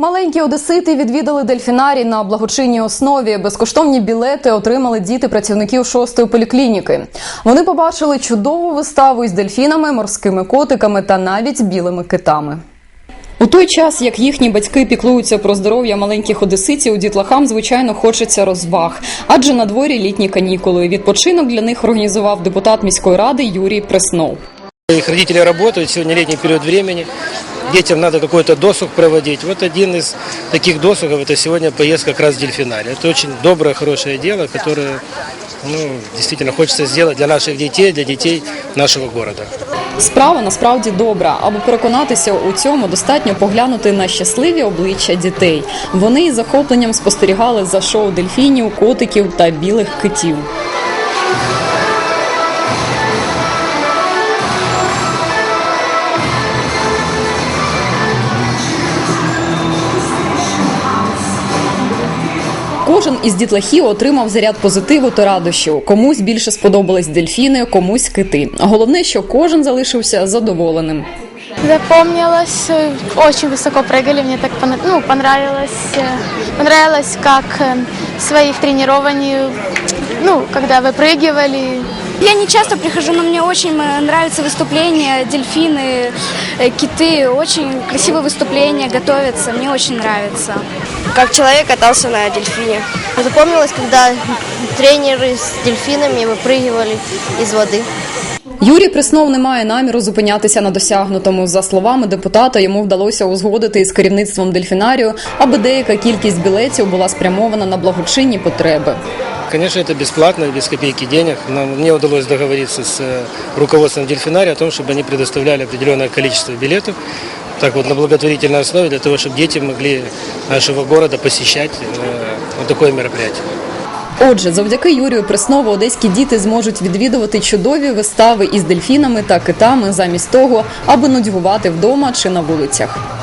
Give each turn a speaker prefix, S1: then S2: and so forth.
S1: Маленькі одесити відвідали дельфінарій на благочинній основі. Безкоштовні білети отримали діти працівників шостої поліклініки. Вони побачили чудову виставу із дельфінами, морськими котиками та навіть білими китами. У той час, як їхні батьки піклуються про здоров'я маленьких одеситів, дітлахам звичайно хочеться розваг, адже на дворі літні канікули. Відпочинок для них організував депутат міської ради Юрій Преснов.
S2: Их родители работают, сегодня летний период времени, детям надо какой-то досуг проводить. Вот один из таких досугов, это сегодня поездка как раз в дельфинарий. Это очень доброе, хорошее дело, которое ну, действительно хочется сделать для наших детей, для детей нашего города.
S1: Справа насправді добра. Аби переконатися у цьому, достатньо поглянути на щасливі обличчя дітей. Вони із захопленням спостерігали за шоу дельфінів, котиків та білих китів. Кожен із дітлахів отримав заряд позитиву та радощів. Комусь більше сподобались дельфіни, комусь кити. Головне, що кожен залишився задоволеним.
S3: Запомнилось, э, очень высоко прыгали, мне так пона- ну, понравилось, э, понравилось, как э, своих тренирований, ну, когда выпрыгивали,
S4: Я не часто прихожу, но мне очень э, нравятся выступления, дельфины, э, киты. Очень красивые выступления, готовятся. Мне очень нравится.
S5: как человек катался на дельфине. Запомнилось, когда тренеры с дельфинами выпрыгивали из воды.
S1: Юрій Преснов не має наміру зупинятися на досягнутому. За словами депутата, йому вдалося узгодити із керівництвом дельфінарію, аби деяка кількість білетів була спрямована на благочинні потреби.
S2: Конечно, это бесплатно, без копейки денег, но мне удалось договориться с э, руководством дельфинария о том, чтобы они предоставляли определенное количество билетов, так вот на благотворительной основе, для того, чтобы дети могли нашего города посещать э, вот такое мероприятие.
S1: Отже, завдяки Юрію Преснову одеські діти зможуть відвідувати чудові вистави із дельфінами та китами замість того, аби нудьгувати вдома чи на вулицях.